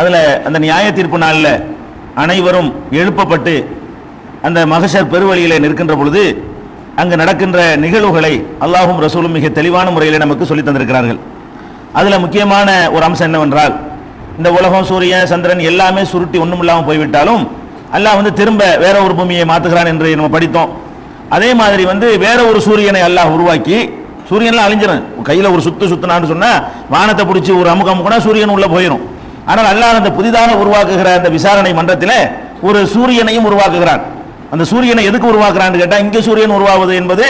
அதில் அந்த நியாய தீர்ப்பு நாளில் அனைவரும் எழுப்பப்பட்டு அந்த மகஷர் பெருவழியில் நிற்கின்ற பொழுது அங்கு நடக்கின்ற நிகழ்வுகளை அல்லாஹும் ரசூலும் மிக தெளிவான முறையில் நமக்கு சொல்லி தந்திருக்கிறார்கள். அதில் முக்கியமான ஒரு அம்சம் என்னவென்றால் இந்த உலகம் சூரியன் சந்திரன் எல்லாமே சுருட்டி ஒன்றும் இல்லாமல் போய்விட்டாலும் அல்லாஹ் வந்து திரும்ப வேற ஒரு பூமியை மாத்துகிறான் என்று நம்ம படித்தோம். அதே மாதிரி வந்து வேற ஒரு சூரியனை அல்லாஹ் உருவாக்கி சூரியன்லாம் அழிஞ்சிடும் கையில் ஒரு சுத்து சுத்தினான்னு சொன்னால் வானத்தை பிடிச்சி ஒரு அமுக அமுக்குனா சூரியன் உள்ளே போயிடும் ஆனால் அல்லாஹ் அந்த புதிதாக உருவாக்குகிற அந்த விசாரணை மன்றத்தில் ஒரு சூரியனையும் உருவாக்குகிறான். அந்த சூரியனை எதுக்கு உருவாக்குறான்னு கேட்டால் இங்கே சூரியன் உருவாவது என்பது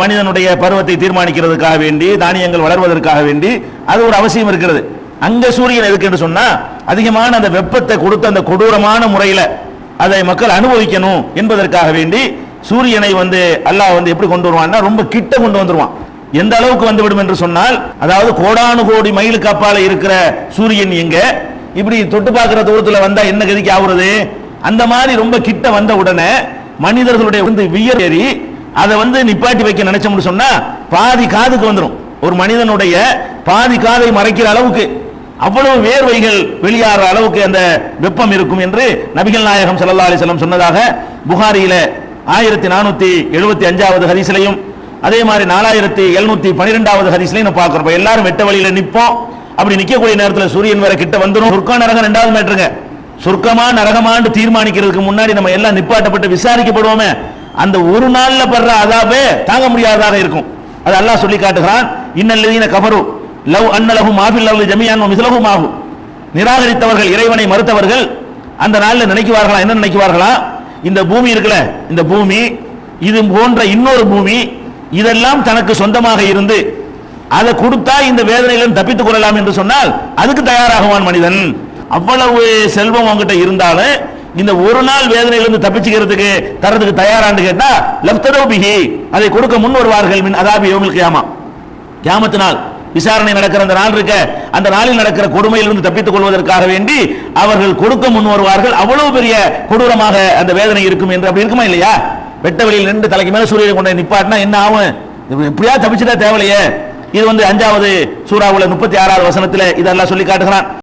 மனிதனுடைய பருவத்தை தீர்மானிக்கிறதுக்காக வேண்டி தானியங்கள் வளர்வதற்காக வேண்டி அது ஒரு அவசியம் இருக்கிறது. அங்கே சூரியன் எதுக்கு என்று சொன்னால் அதிகமான அந்த வெப்பத்தை கொடுத்து அந்த கொடூரமான முறையில் அதை மக்கள் அனுபவிக்கணும் என்பதற்காக வேண்டி சூரியனை வந்து அல்லாஹ் வந்து எப்படி கொண்டு வருவான்னா ரொம்ப கிட்ட கொண்டு வந்துடுவான் எந்த அளவுக்கு வந்துவிடும் என்று சொன்னால் அதாவது கோடானு கோடி மைலுக்கு அப்பால இருக்கிற சூரியன் எங்க? இப்படி தொட்டு பார்க்கிற தூரத்தில் வந்தா என்ன கதிக்கு ஆகுறது அந்த மாதிரி ரொம்ப கிட்ட வந்த உடனே மனிதர்களுடைய வந்து வியர் ஏறி அதை வந்து நிப்பாட்டி வைக்க நினைச்சோம்னு சொன்னா பாதி காதுக்கு வந்துடும் ஒரு மனிதனுடைய பாதி காதை மறைக்கிற அளவுக்கு அவ்வளவு வேர்வைகள் வெளியாகிற அளவுக்கு அந்த வெப்பம் இருக்கும் என்று நபிகள் நாயகம் சல்லா அலைஹி சொன்னதாக புகாரியில ஆயிரத்தி நானூத்தி எழுபத்தி அஞ்சாவது ஹரிசிலையும் அதே மாதிரி நாலாயிரத்தி எழுநூத்தி பன்னிரெண்டாவது ஹதீஸ்லையும் நம்ம பார்க்கிறோம். எல்லாரும் வெட்ட வழியில நிற்போம் அப்படி நிற்கக்கூடிய நேரத்தில் சூரியன் வேற கிட்ட வந்துடும் சுர்க்கா நரகம் ரெண்டாவது மேட்ருங்க சொர்க்கமா நரகமாண்டு தீர்மானிக்கிறதுக்கு முன்னாடி நம்ம எல்லாம் நிப்பாட்டப்பட்டு விசாரிக்கப்படுவோமே. அந்த ஒரு நாள்ல படுற அதாபே தாங்க முடியாததாக இருக்கும். அது அல்லாஹ் சொல்லி காட்டுகிறான். இன்னல்லதீன கபரு லவ் அன்னலகும் மாஃபில் லவ் ஜமியான் மிசலகும் ஆகும் நிராகரித்தவர்கள் இறைவனை மறுத்தவர்கள் அந்த நாளில் நினைக்குவார்களா? என்ன நினைக்குவார்களா? இந்த பூமி இருக்குல்ல இந்த பூமி இது போன்ற இன்னொரு பூமி இதெல்லாம் தனக்கு சொந்தமாக இருந்து அதை கொடுத்தா இந்த வேதனையிலும் தப்பித்துக் கொள்ளலாம் என்று சொன்னால் அதுக்கு தயாராகுவான் மனிதன். அவ்வளவு செல்வம் அவங்ககிட்ட இருந்தாலும் இந்த ஒரு நாள் வேதனையிலிருந்து தப்பிச்சுக்கிறதுக்கு தரதுக்கு தயாரான்னு கேட்டா லப்தரோ பிஹி. அதை கொடுக்க முன் வருவார்கள் மின் அதாபி யோமில் கியாமா. கியாமத்தினால் விசாரணை நடக்கிற அந்த நாள் இருக்க அந்த நாளில் நடக்கிற கொடுமையிலிருந்து தப்பித்துக் கொள்வதற்காக வேண்டி அவர்கள் கொடுக்க முன் வருவார்கள். அவ்வளவு பெரிய கொடூரமாக அந்த வேதனை இருக்கும் என்று அப்படி இருக்குமா இல்லையா? வெட்ட வெளியில் நின்று தலைக்கு மேல சூரியனை கொண்டு நிப்பாட்டினா என்ன ஆகும்? இது எப்படியா தப்பிச்சுட்டா தேவையில்லையே. இது வந்து அஞ்சாவது சூறாவுல முப்பத்தி ஆறாவது வசனத்துல இதெல்லாம் சொல்லி காட்டுகிறான்.